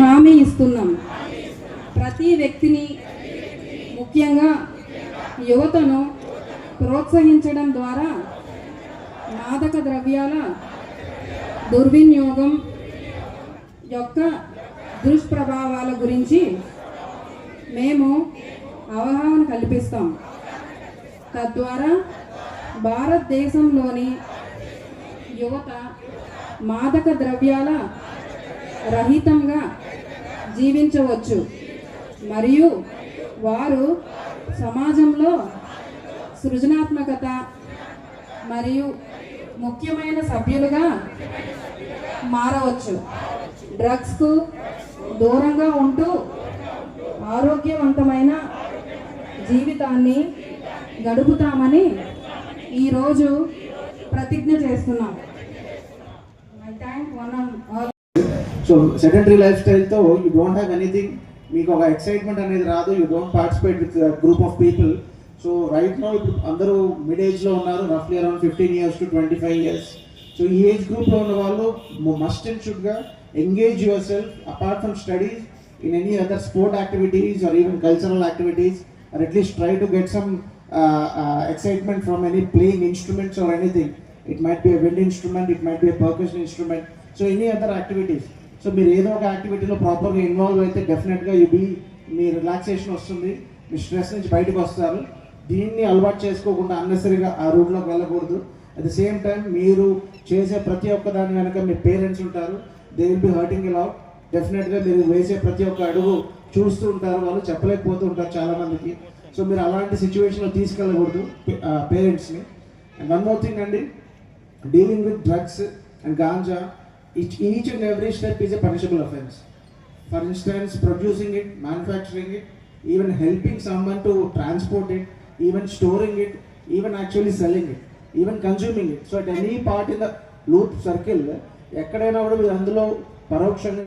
హామీ ఇస్తున్నాం. ప్రతి వ్యక్తిని ముఖ్యంగా యువతను ప్రోత్సహించడం ద్వారా మాదక ద్రవ్యాల దుర్వినియోగం యొక్క దుష్ప్రభావాల గురించి మేము అవగాహన కల్పిస్తాం. తద్వారా భారతదేశంలోని యువత మాదక ద్రవ్యాల రహితంగా జీవించవచ్చు. మరియు వారు సమాజంలో సృజనాత్మకత మరియు ముఖ్యమైన సభ్యులుగా మారవచ్చు. డ్రగ్స్కు దూరంగా ఉంటూ ఆరోగ్యవంతమైన జీవితాన్ని గడుపుతామని ఈరోజు ప్రతిజ్ఞ చేస్తున్నాం. I thank one all so secondary life స్టైల్తో you don't have anything మీకు ఒక ఎక్సైట్మెంట్ అనేది రాదు. You don't participate with group of people so right now ఇప్పుడు అందరూ మిడ్ ఏజ్లో ఉన్నారు. రఫ్లీ around fifteen years to twenty five years so ఈ age గ్రూప్లో ఉన్న వాళ్ళు must and షుడ్గా engage yourself apart from studies in any other sport activities or even cultural activities or at least try to get some excitement from any playing instruments or anything it might be a wind instrument it might be a percussion instrument so any other activities so మీరు ఏదో ఒక యాక్టివిటీలో ప్రాపర్గా involve అయితే డెఫినెట్గా you be మీ relaxation వస్తుంది మీ స్ట్రెస్ నుంచి బయటకు వస్తారు. దీన్ని అలవాటు చేసుకోకుండా అన్నెసరీగా ఆ రూట్లోకి వెళ్ళకూడదు. అట్ ద సేమ్ టైం మీరు చేసే ప్రతి ఒక్క దాని వెనక మీ పేరెంట్స్ ఉంటారు. దే విల్ బి హర్టింగ్ ఇల్ డెఫినెట్గా మీరు వేసే ప్రతి ఒక్క అడుగు చూస్తూ ఉంటారు. వాళ్ళు చెప్పలేకపోతూ ఉంటారు చాలామందికి. సో మీరు అలాంటి సిచ్యువేషన్లో తీసుకెళ్ళకూడదు పేరెంట్స్ని అండ్ వన్ మోర్ థింగ్ అండి dealing with drugs and ganja each each and every step is a punishable offence for instance producing it manufacturing it even helping someone to transport it even storing it even actually selling it even consuming it so at any part in the loop circle ఎక్కడైనా కూడా మీరు అందులో పరోక్షంగా